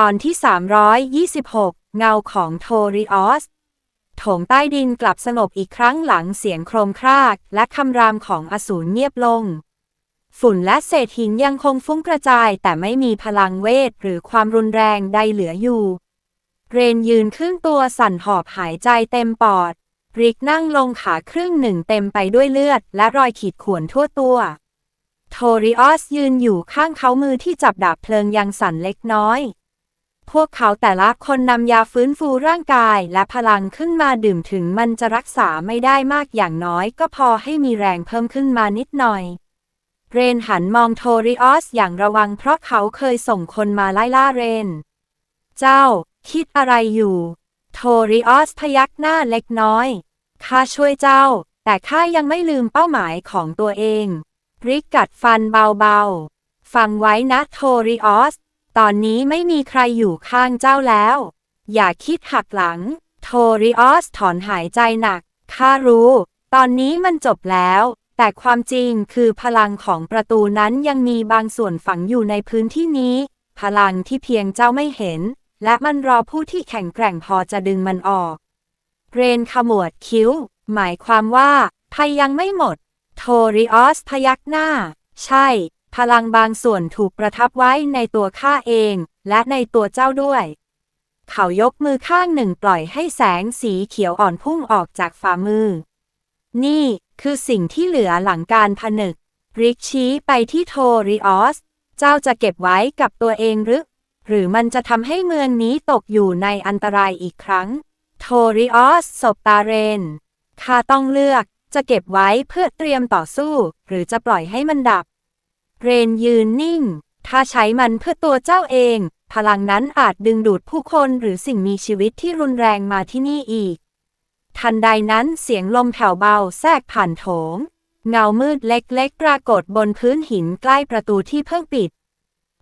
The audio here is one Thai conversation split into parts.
ตอนที่ 326 เงาของโทริออส โถงใต้ดินกลับสงบอีกครั้งหลังเสียงโครมคราก และคำรามของอสูรเงียบลง ฝุ่นและเศษหินยังคงฟุ้งกระจายแต่ไม่มีพลังเวทหรือความรุนแรงใดเหลืออยู่ เรนยืนครึ่งตัวสั่นหอบหายใจเต็มปอด ริกนั่งลงขาครึ่งหนึ่งเต็มไปด้วยเลือด และรอยขีดข่วนทั่วตัวโทริออสยืนอยู่ข้างเขามือที่จับดาบเพลิงยังสั่นเล็กน้อย พวกเขาแต่ละคนนำยาฟื้นฟูร่างกายและพลังขึ้นมาดื่มถึงมันจะรักษาไม่ได้มากอย่างน้อยก็พอให้มีแรงเพิ่มขึ้นมานิดหน่อย เรนหันมองโทริออสอย่างระวังเพราะเขาเคยส่งคนมาไล่ล่าเรน เจ้า คิดอะไรอยู่ โทริออสพยักหน้าเล็กน้อย ข้าช่วยเจ้า แต่ข้ายังไม่ลืมเป้าหมายของตัวเอง ริกกัดฟันเบาๆ ฟังไว้นะโทริออส ตอนนี้ไม่มีใครอยู่ข้างเจ้าแล้ว อย่าคิดหักหลัง โทริออสถอนหายใจหนัก ข้ารู้ ตอนนี้มันจบแล้ว แต่ความจริงคือพลังของประตูนั้นยังมีบางส่วนฝังอยู่ในพื้นที่นี้ พลังที่เพียงเจ้าไม่เห็น และมันรอผู้ที่แข็งแกร่งพอจะดึงมันออก เรนขมวดคิ้ว หมายความว่าภัยยังไม่หมด โทริออสพยักหน้า ใช่ พลังบางส่วนถูกประทับไว้ในตัวข้าเอง และในตัวเจ้าด้วย เขายกมือข้างหนึ่งปล่อยให้แสงสีเขียวอ่อนพุ่งออกจากฝ่ามือ นี่คือสิ่งที่เหลือหลังการผนึก ริกชี้ไปที่โทริออส เจ้าจะเก็บไว้กับตัวเองหรือ หรือมันจะทำให้เมืองนี้ตกอยู่ในอันตรายอีกครั้ง โทริออสสบตาเรนข้าต้องเลือกจะเก็บไว้เพื่อเตรียมต่อสู้ หรือจะปล่อยให้มันดับ เรนยืนนิ่ง ถ้าใช้มันเพื่อตัวเจ้าเอง พลังนั้นอาจดึงดูดผู้คนหรือสิ่งมีชีวิตที่รุนแรงมาที่นี่อีก ทันใดนั้นเสียงลมแผ่วเบาแทรกผ่านโถง เงามืดเล็กๆ ปรากฏบนพื้นหินใกล้ประตูที่เพิ่งปิด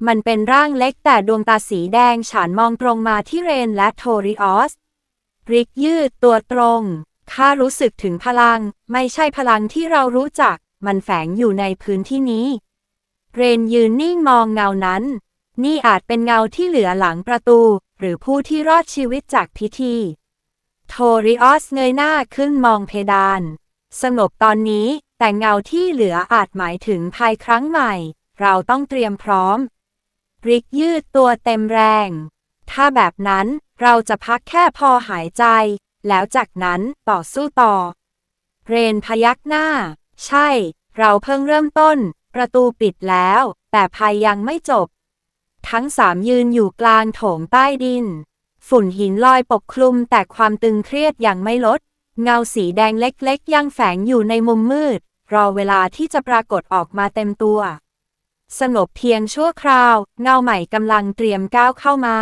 มันเป็นร่างเล็กแต่ดวงตาสีแดงฉานมองตรงมาที่เรนและโทริออส ริกยืดตัวตรงข้ารู้สึกถึงพลัง ไม่ใช่พลังที่เรารู้จัก มันแฝงอยู่ในพื้นที่นี้ เรนยืนนิ่งมองเงานั้น นี่อาจเป็นเงาที่เหลือหลังประตู หรือผู้ที่รอดชีวิตจากพิธี โทริออสเงยหน้าขึ้นมองเพดาน สงบตอนนี้ แต่เงาที่เหลืออาจหมายถึงภายครั้งใหม่ เราต้องเตรียมพร้อม ริกยืดตัวเต็มแรง ถ้าแบบนั้นเราจะพักแค่พอหายใจ แล้วจากนั้นต่อสู้ต่อ เรนพยักหน้า ใช่ เราเพิ่งเริ่มต้น ประตูปิดแล้ว แต่ภัยยังไม่จบ ทั้งสามยืนอยู่กลางโถงใต้ดิน ฝุ่นหินลอยปกคลุมแต่ความตึงเครียดยังไม่ลด เงาสีแดงเล็กๆ ยังแฝงอยู่ในมุมมืด รอเวลาที่จะปรากฏออกมาเต็มตัว สงบเพียงชั่วคราว เงาใหม่กำลังเตรียมก้าวเข้ามา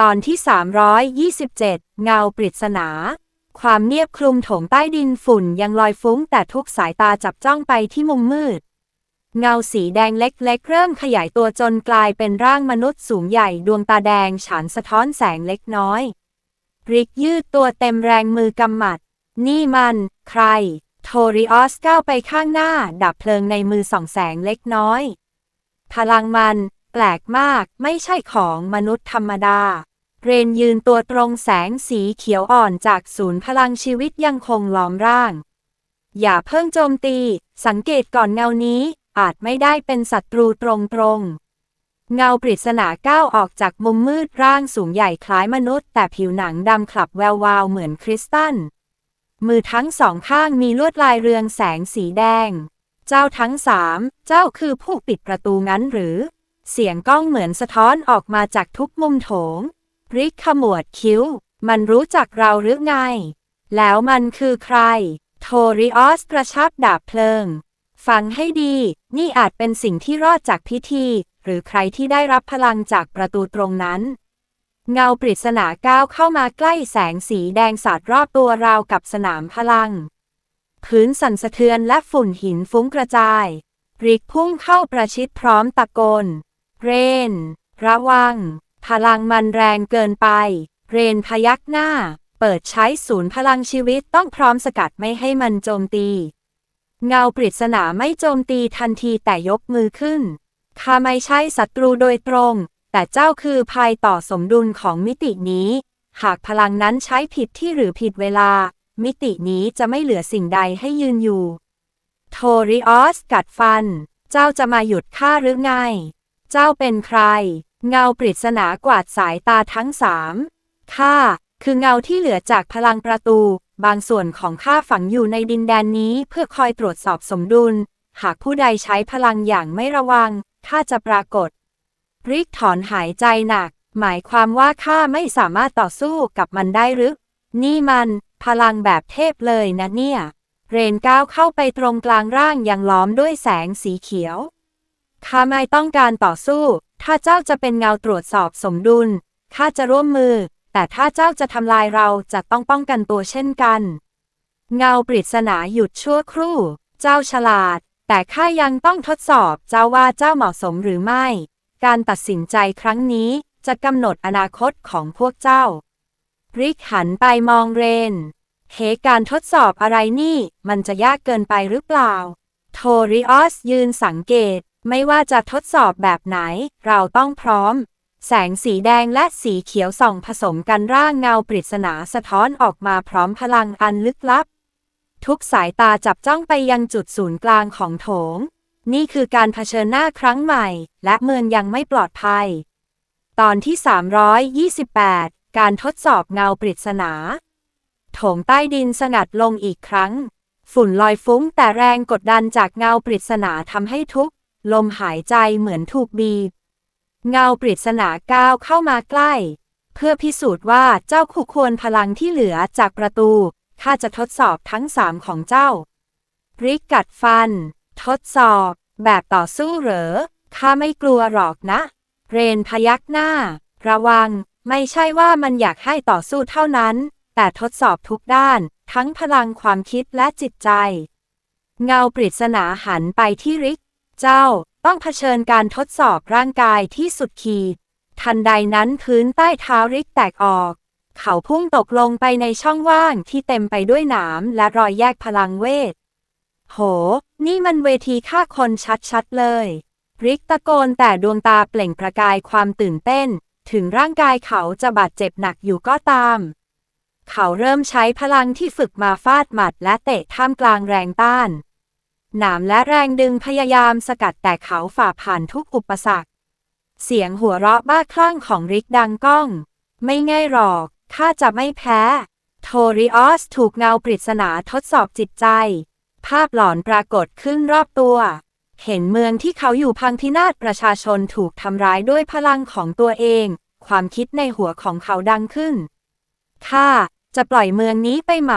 ตอนที่ 327 เงาปริศนาความเงียบคลุมโถงใต้ดินฝุ่นยังลอยฟุ้งแต่ทุกสายตาจับจ้องไปที่มุมมืด เงาสีแดงเล็กๆ เริ่มขยายตัวจนกลายเป็นร่างมนุษย์สูงใหญ่ดวงตาแดงฉานสะท้อนแสงเล็กน้อยริกยืดตัวเต็มแรงมือกำหมัด นี่มัน ใคร โทริออสก้าวไปข้างหน้า ดับเพลิงในมือส่องแสงเล็กน้อย พลังมัน แปลกมากไม่ใช่ของมนุษย์ธรรมดา เรนยืนตัวตรงแสงสีเขียวอ่อนจากศูนย์พลังชีวิตยังคงล้อมร่าง อย่าเพิ่งโจมตี สังเกตก่อนเงานี้ อาจไม่ได้เป็นศัตรูตรงๆ เงาปริศนาก้าวออกจากมุมมืดร่างสูงใหญ่คล้ายมนุษย์ แต่ผิวหนังดำคลับแวววาวเหมือนคริสตัล มือทั้งสองข้างมีลวดลายเรืองแสงสีแดง เจ้าทั้งสาม เจ้าคือผู้ปิดประตูงั้นหรือ เสียงก้องเหมือนสะท้อนออกมาจากทุกมุมโถง ริกขมวดคิ้ว มันรู้จักเราหรือไง แล้วมันคือใคร โทริออสกระชับดาบเพลิง ฟังให้ดี นี่อาจเป็นสิ่งที่รอดจากพิธี หรือใครที่ได้รับพลังจากประตูตรงนั้น เงาปริศนาก้าวเข้ามาใกล้แสงสีแดงสาดรอบตัวราวกับสนามพลังพื้นสั่นสะเทือนและฝุ่นหินฟุ้งกระจาย ริกพุ่งเข้าประชิดพร้อมตะโกน เรน ระวัง พลังมันแรงเกินไป เรนพยักหน้า เปิดใช้ศูนย์พลังชีวิตต้องพร้อมสกัดไม่ให้มันโจมตี เงาปริศนาไม่โจมตีทันทีแต่ยกมือขึ้นข้าไม่ใช่ศัตรูโดยตรง แต่เจ้าคือภัยต่อสมดุลของมิตินี้ หากพลังนั้นใช้ผิดที่หรือผิดเวลา มิตินี้จะไม่เหลือสิ่งใดให้ยืนอยู่ โทริออสกัดฟัน เจ้าจะมาหยุดข้าหรือไง เจ้าเป็นใคร เงาปริศนากวาดสายตาทั้งสามข้าคือเงาที่เหลือจากพลังประตู บางส่วนของข้าฝังอยู่ในดินแดนนี้เพื่อคอยตรวจสอบสมดุล หากผู้ใดใช้พลังอย่างไม่ระวังข้าจะปรากฏ ริกถอนหายใจหนัก หมายความว่าข้าไม่สามารถต่อสู้กับมันได้หรือ นี่มันพลังแบบเทพเลยนะเนี่ย เรนก้าวเข้าไปตรงกลางร่างยังล้อมด้วยแสงสีเขียวข้าไม่ต้องการต่อสู้ ถ้าเจ้าจะเป็นเงาตรวจสอบสมดุล ข้าจะร่วมมือ แต่ถ้าเจ้าจะทำลายเราจะต้องป้องกันตัวเช่นกัน เงาปริศนาหยุดชั่วครู่ เจ้าฉลาด แต่ข้ายังต้องทดสอบเจ้าว่าเจ้าเหมาะสมหรือไม่ การตัดสินใจครั้งนี้จะกำหนดอนาคตของพวกเจ้า ริกหันไปมองเรนเฮการทดสอบอะไรนี่ มันจะยากเกินไปหรือเปล่า โทริออสยืนสังเกต ไม่ว่าจะทดสอบแบบไหน เราต้องพร้อม แสงสีแดงและสีเขียวส่องผสมกันร่างเงาปริศนาสะท้อนออกมาพร้อมพลังอันลึกลับ ทุกสายตาจับจ้องไปยังจุดศูนย์กลางของโถง นี่คือการเผชิญหน้าครั้งใหม่ และเมืองยังไม่ปลอดภัย ตอนที่ 328 การทดสอบเงาปริศนาโถงใต้ดินสงัดลงอีกครั้ง ฝุ่นลอยฟุ้งแต่แรงกดดันจากเงาปริศนาทำให้ทุก ลมหายใจเหมือนถูกบีบ เงาปริศนาก้าวเข้ามาใกล้ เพื่อพิสูจน์ว่าเจ้าคู่ควรพลังที่เหลือจากประตู ข้าจะทดสอบทั้งสามของเจ้าริกกัดฟัน ทดสอบ แบบต่อสู้เหรอ ข้าไม่กลัวหรอกนะ เรนพยักหน้า ระวัง ไม่ใช่ว่ามันอยากให้ต่อสู้เท่านั้น แต่ทดสอบทุกด้าน ทั้งพลังความคิดและจิตใจ เงาปริศนาหันไปที่ริก เจ้า ต้องเผชิญการทดสอบร่างกายที่สุดขีด ทันใดนั้นพื้นใต้เท้าริกแตกออก เขาพุ่งตกลงไปในช่องว่างที่เต็มไปด้วยหนามและรอยแยกพลังเวท โห นี่มันเวทีฆ่าคนชัดๆเลย ริกตะโกนแต่ดวงตาเปล่งประกายความตื่นเต้น ถึงร่างกายเขาจะบาดเจ็บหนักอยู่ก็ตาม เขาเริ่มใช้พลังที่ฝึกมาฟาดหมัดและเตะท่ามกลางแรงต้าน หนามและแรงดึงพยายามสกัดแต่เขาฝ่าผ่านทุกอุปสรรค เสียงหัวเราะบ้าคลั่งของริกดังก้อง ไม่ง่ายหรอก ข้าจะไม่แพ้ โทริออสถูกเงาปริศนาทดสอบจิตใจ ภาพหลอนปรากฏขึ้นรอบตัว เห็นเมืองที่เขาอยู่พังพินาศประชาชนถูกทำร้ายด้วยพลังของตัวเอง ความคิดในหัวของเขาดังขึ้น ข้าจะปล่อยเมืองนี้ไปไหม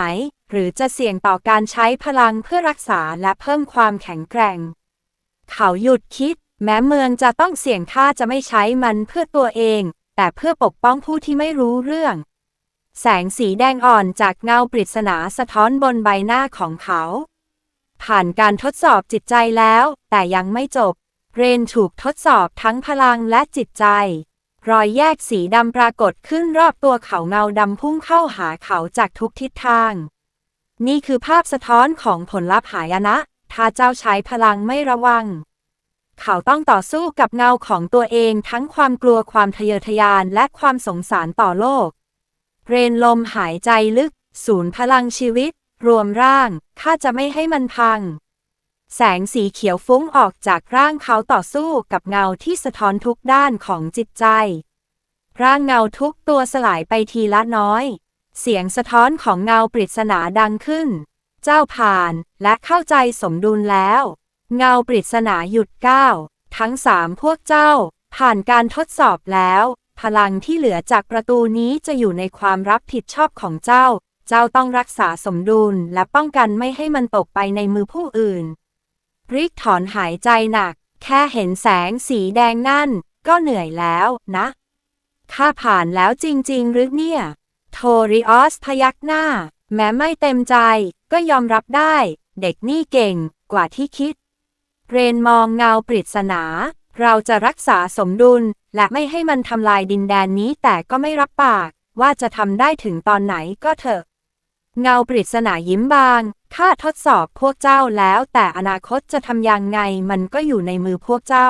หรือจะเสี่ยงต่อการใช้พลังเพื่อรักษาและเพิ่มความแข็งแกร่ง เขาหยุดคิด แม้เมืองจะต้องเสี่ยงข้าจะไม่ใช้มันเพื่อตัวเอง แต่เพื่อปกป้องผู้ที่ไม่รู้เรื่อง แสงสีแดงอ่อนจากเงาปริศนาสะท้อนบนใบหน้าของเขา ผ่านการทดสอบจิตใจแล้ว แต่ยังไม่จบ เรนถูกทดสอบทั้งพลังและจิตใจรอยแยกสีดำปรากฏขึ้นรอบตัวเขาเงาดำพุ่งเข้าหาเขาจากทุกทิศทาง นี่คือภาพสะท้อนของผลลัพธ์หายนะ ถ้าเจ้าใช้พลังไม่ระวัง เขาต้องต่อสู้กับเงาของตัวเองทั้งความกลัวความทะเยอทะยานและความสงสารต่อโลก เรนลมหายใจลึก ศูนย์พลังชีวิต รวมร่าง ข้าจะไม่ให้มันพัง แสงสีเขียวฟุ้งออกจากร่างเขาต่อสู้กับเงาที่สะท้อนทุกด้านของจิตใจ ร่างเงาทุกตัวสลายไปทีละน้อย เสียงสะท้อนของเงาปริศนาดังขึ้น เจ้าผ่านและเข้าใจสมดุลแล้ว เงาปริศนาหยุดก้าวทั้งสามพวกเจ้า ผ่านการทดสอบแล้ว พลังที่เหลือจากประตูนี้จะอยู่ในความรับผิดชอบของเจ้า เจ้าต้องรักษาสมดุลและป้องกันไม่ให้มันตกไปในมือผู้อื่น ริกถอนหายใจหนัก แค่เห็นแสงสีแดงนั่น ก็เหนื่อยแล้วนะ ข้าผ่านแล้วจริง ๆ หรือเนี่ย โทริออสพยักหน้า แม้ไม่เต็มใจ ก็ยอมรับได้ เด็กนี่เก่งกว่าที่คิด เรนมองเงาปริศนา เราจะรักษาสมดุล และไม่ให้มันทำลายดินแดนนี้แต่ก็ไม่รับปาก ว่าจะทำได้ถึงตอนไหนก็เถอะ เงาปริศนายิ้มบาง ข้าทดสอบพวกเจ้าแล้วแต่อนาคตจะทำยังไงมันก็อยู่ในมือพวกเจ้า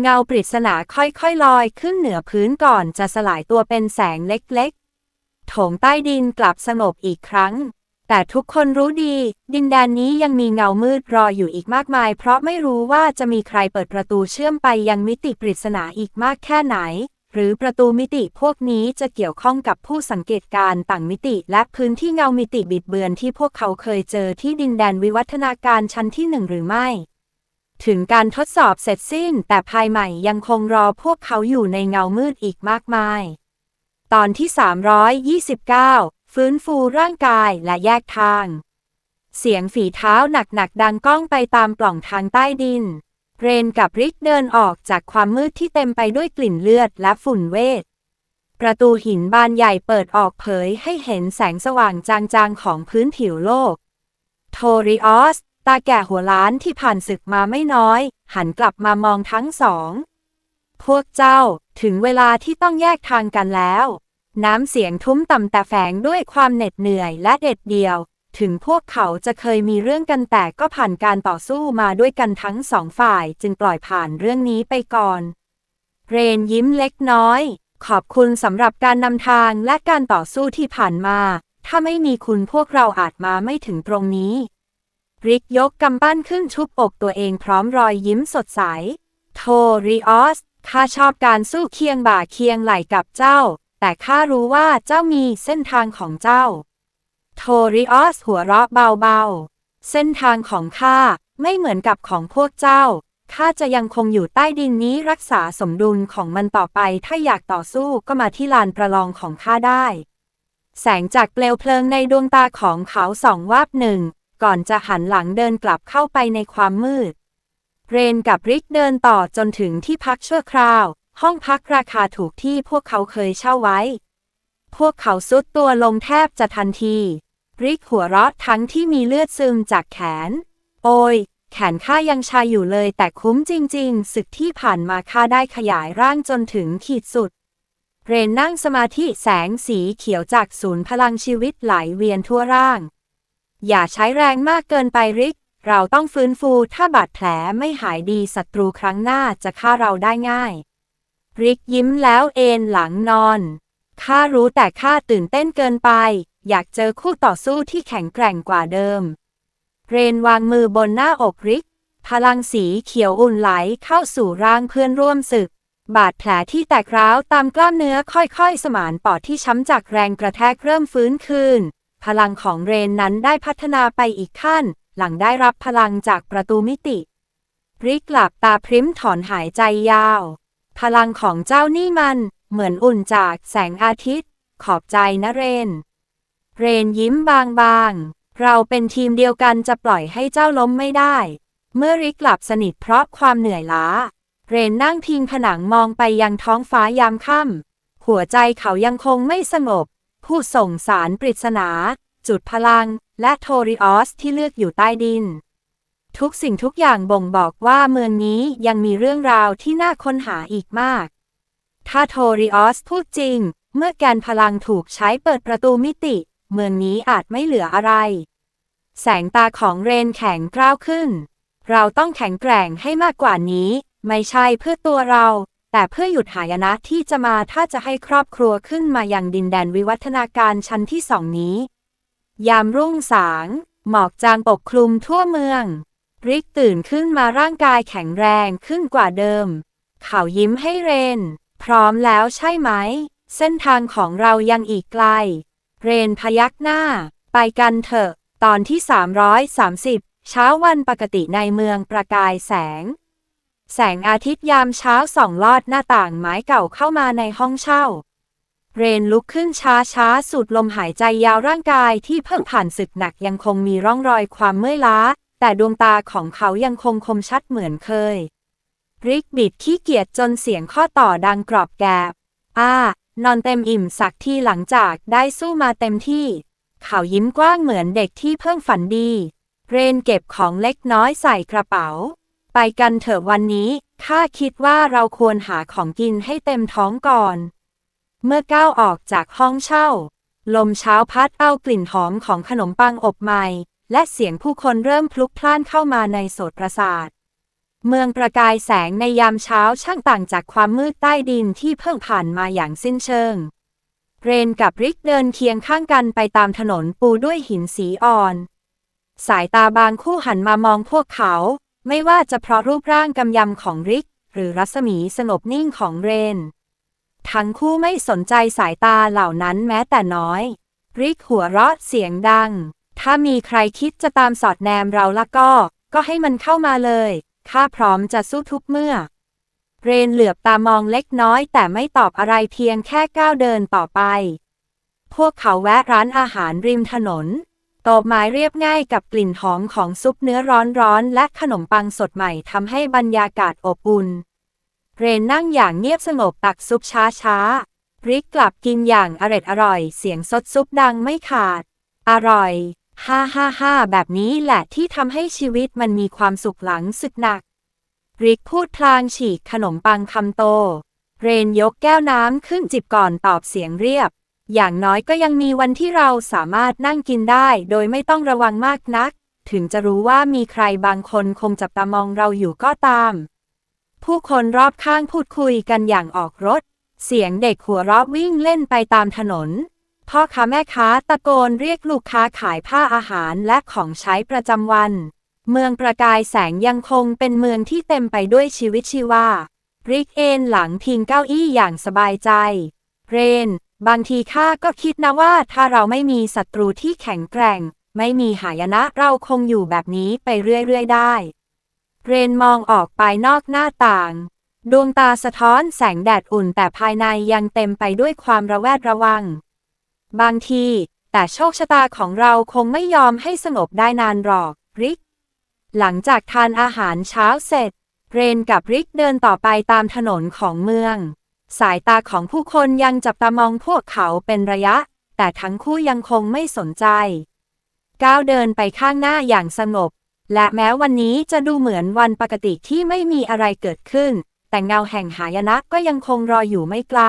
เงาปริศนาค่อยๆลอยขึ้นเหนือพื้นก่อนจะสลายตัวเป็นแสงเล็กๆ โถงใต้ดินกลับสงบอีกครั้ง แต่ทุกคนรู้ดี ดินแดนนี้ยังมีเงามืดรออยู่อีกมากมาย เพราะไม่รู้ว่าจะมีใครเปิดประตูเชื่อมไปยังมิติปริศนาอีกมากแค่ไหน หรือประตูมิติพวกนี้จะเกี่ยวข้องกับผู้สังเกตการณ์ต่างมิติ และพื้นที่เงามิติบิดเบือนที่พวกเขาเคยเจอที่ดินแดนวิวัฒนาการชั้นที่หนึ่งหรือไม่ถึงการทดสอบเสร็จสิ้น แต่ภายใหม่ยังคงรอพวกเขาอยู่ในเงามืดอีกมากมาย ตอนที่ 329 ฟื้นฟูร่างกายและแยกทาง เสียงฝีเท้าหนักๆดังก้องไปตามปล่องทางใต้ดิน เรนกับริกเดินออกจากความมืดที่เต็มไปด้วยกลิ่นเลือดและฝุ่นเวท ประตูหินบานใหญ่เปิดออกเผยให้เห็นแสงสว่างจางๆของพื้นผิวโลก โทริออส ตาแก่หัวล้านที่ผ่านศึกมาไม่น้อย หันกลับมามองทั้งสอง พวกเจ้าถึงเวลาที่ต้องแยกทางกันแล้ว น้ำเสียงทุ้มต่ำแต่แฝงด้วยความเหน็ดเหนื่อยและเด็ดเดี่ยว ถึงพวกเขาจะเคยมีเรื่องกันแต่ก็ผ่านการต่อสู้มาด้วยกันทั้งสองฝ่ายจึงปล่อยผ่านเรื่องนี้ไปก่อน เรนยิ้มเล็กน้อย ขอบคุณสำหรับการนำทางและการต่อสู้ที่ผ่านมา ถ้าไม่มีคุณพวกเราอาจมาไม่ถึงตรงนี้ริกยกกำปั้นขึ้นชุบอกตัวเองพร้อมรอยยิ้มสดใส โทริออส ข้าชอบการสู้เคียงบ่าเคียงไหล่กับเจ้า แต่ข้ารู้ว่าเจ้ามีเส้นทางของเจ้า โทริออสหัวเราะเบาๆ เส้นทางของข้าไม่เหมือนกับของพวกเจ้า ข้าจะยังคงอยู่ใต้ดินนี้รักษาสมดุลของมันต่อไป ถ้าอยากต่อสู้ก็มาที่ลานประลองของข้าได้ แสงจากเปลวเพลิงในดวงตาของเขาสองวาบหนึ่ง ก่อนจะหันหลังเดินกลับเข้าไปในความมืด เรนกับริกเดินต่อจนถึงที่พักชั่วคราว ห้องพักราคาถูกที่พวกเขาเคยเช่าไว้ พวกเขาซุดตัวลงแทบจะทันที ริกหัวเราะทั้งที่มีเลือดซึมจากแขน โอ้ยแขนข้ายังชาอยู่เลยแต่คุ้มจริง ๆ ศึกที่ผ่านมาข้าได้ขยายร่างจนถึงขีดสุด เรนนั่งสมาธิแสงสีเขียวจากศูนย์พลังชีวิตไหลเวียนทั่วร่าง อย่าใช้แรงมากเกินไปริก เราต้องฟื้นฟูถ้าบาดแผลไม่หายดีศัตรูครั้งหน้าจะฆ่าเราได้ง่าย ริกยิ้มแล้วเอนหลังนอน ข้ารู้แต่ข้าตื่นเต้นเกินไป อยากเจอคู่ต่อสู้ที่แข็งแกร่งกว่าเดิม เรนวางมือบนหน้าอกริก พลังสีเขียวอุ่นไหลเข้าสู่ร่างเพื่อนร่วมศึก บาดแผลที่แตกร้าวตามกล้ามเนื้อค่อยๆ สมานปอดที่ช้ำจากแรงกระแทกเริ่มฟื้นคืน พลังของเรนนั้นได้พัฒนาไปอีกขั้น หลังได้รับพลังจากประตูมิติริกหลับตาพริ้มถอนหายใจยาว พลังของเจ้านี่มัน เหมือนอุ่นจากแสงอาทิตย์ ขอบใจนะเรน เรนยิ้มบางๆ เราเป็นทีมเดียวกันจะปล่อยให้เจ้าล้มไม่ได้ เมื่อริกหลับสนิทเพราะความเหนื่อยล้า เรนนั่งพิงผนังมองไปยังท้องฟ้ายามค่ำหัวใจเขายังคงไม่สงบ ผู้ส่งสารปริศนา จุดพลัง และโทริออสที่เลือกอยู่ใต้ดิน ทุกสิ่งทุกอย่างบ่งบอกว่าเมืองนี้ยังมีเรื่องราวที่น่าค้นหาอีกมาก ถ้าโทริออสพูดจริง เมื่อแกนพลังถูกใช้เปิดประตูมิติ เมืองนี้อาจไม่เหลืออะไร แสงตาของเรนแข็งกร้าวขึ้น เราต้องแข็งแกร่งให้มากกว่านี้ ไม่ใช่เพื่อตัวเราแต่เพื่อหยุดหายนะที่จะมาถ้าจะให้ครอบครัวขึ้นมาอยังดินแดนวิวัฒนาการชั้นที่สองนี้ ยามรุ่งสาง หมอกจางปกคลุมทั่วเมือง ริกตื่นขึ้นมาร่างกายแข็งแรงขึ้นกว่าเดิม เขายิ้มให้เรน พร้อมแล้วใช่ไหม เส้นทางของเรายังอีกไกล เรนพยักหน้า ไปกันเถอะ ตอนที่ 330 เช้าวันปกติในเมืองประกายแสง แสงอาทิตย์ยามเช้าส่องลอดหน้าต่างไม้เก่าเข้ามาในห้องเช่า เรนลุกขึ้นช้าช้าสูดลมหายใจยาวร่างกายที่เพิ่งผ่านศึกหนักยังคงมีร่องรอยความเมื่อยล้า แต่ดวงตาของเขายังคงคมชัดเหมือนเคย ริกบิดขี้เกียจจนเสียงข้อต่อดังกรอบแกรบอ้านอนเต็มอิ่มสักที่หลังจากได้สู้มาเต็มที่ เขายิ้มกว้างเหมือนเด็กที่เพิ่งฝันดี เรนเก็บของเล็กน้อยใส่กระเป๋า ไปกันเถอะวันนี้ข้าคิดว่าเราควรหาของกินให้เต็มท้องก่อน เมื่อก้าวออกจากห้องเช่า ลมเช้าพัดเอากลิ่นหอมของขนมปังอบใหม่ และเสียงผู้คนเริ่มพลุกพล่านเข้ามาในโสตประสาท เมืองประกายแสงในยามเช้าช่างต่างจากความมืดใต้ดินที่เพิ่งผ่านมาอย่างสิ้นเชิง เรนกับริกเดินเคียงข้างกันไปตามถนนปูด้วยหินสีอ่อน สายตาบางคู่หันมามองพวกเขา ไม่ว่าจะเพราะรูปร่างกำยำของริก หรือรัศมีสงบนิ่งของเรน ทั้งคู่ไม่สนใจสายตาเหล่านั้นแม้แต่น้อย ริกหัวเราะเสียงดัง ถ้ามีใครคิดจะตามสอดแนมเราละก็ ก็ให้มันเข้ามาเลย ข้าพร้อมจะสู้ทุกเมื่อ เรนเหลือบตามองเล็กน้อยแต่ไม่ตอบอะไรเพียงแค่ก้าวเดินต่อไป พวกเขาแวะร้านอาหารริมถนนต๊ะไม้เรียบง่ายกับกลิ่นหอมของซุปเนื้อร้อนๆและขนมปังสดใหม่ทำให้บรรยากาศอบอุ่น เรนนั่งอย่างเงียบสงบตักซุปช้าๆริกกลับกินอย่างอร็ดอร่อย เสียงซดซุปดังไม่ขาด อร่อยฮ่าฮ่าฮ่าแบบนี้แหละที่ทำให้ชีวิตมันมีความสุขหลังศึกหนัก ริกพูดพลางฉีกขนมปังคำโต เรนยกแก้วน้ำขึ้นจิบก่อนตอบเสียงเรียบ อย่างน้อยก็ยังมีวันที่เราสามารถนั่งกินได้โดยไม่ต้องระวังมากนัก ถึงจะรู้ว่ามีใครบางคนคงจับตามองเราอยู่ก็ตาม ผู้คนรอบข้างพูดคุยกันอย่างออกรถ เสียงเด็กหัวเราะวิ่งเล่นไปตามถนน พ่อค้าแม่ค้าตะโกนเรียกลูกค้าขายผ้าอาหารและของใช้ประจำวัน เมืองประกายแสงยังคงเป็นเมืองที่เต็มไปด้วยชีวิตชีวา ริกเอนหลังพิงเก้าอี้อย่างสบายใจ เรน บางทีข้าก็คิดนะว่าถ้าเราไม่มีศัตรูที่แข็งแกร่ง ไม่มีหายนะเราคงอยู่แบบนี้ไปเรื่อยๆได้ เรนมองออกไปนอกหน้าต่าง ดวงตาสะท้อนแสงแดดอุ่นแต่ภายในยังเต็มไปด้วยความระแวดระวัง บางที แต่โชคชะตาของเราคงไม่ยอมให้สงบได้นานหรอก ริก หลังจากทานอาหารเช้าเสร็จ เรนกับริกเดินต่อไปตามถนนของเมือง สายตาของผู้คนยังจับตามองพวกเขาเป็นระยะ แต่ทั้งคู่ยังคงไม่สนใจ ก้าวเดินไปข้างหน้าอย่างสงบ และแม้วันนี้จะดูเหมือนวันปกติที่ไม่มีอะไรเกิดขึ้น แต่เงาแห่งหายนะก็ยังคงรออยู่ไม่ไกล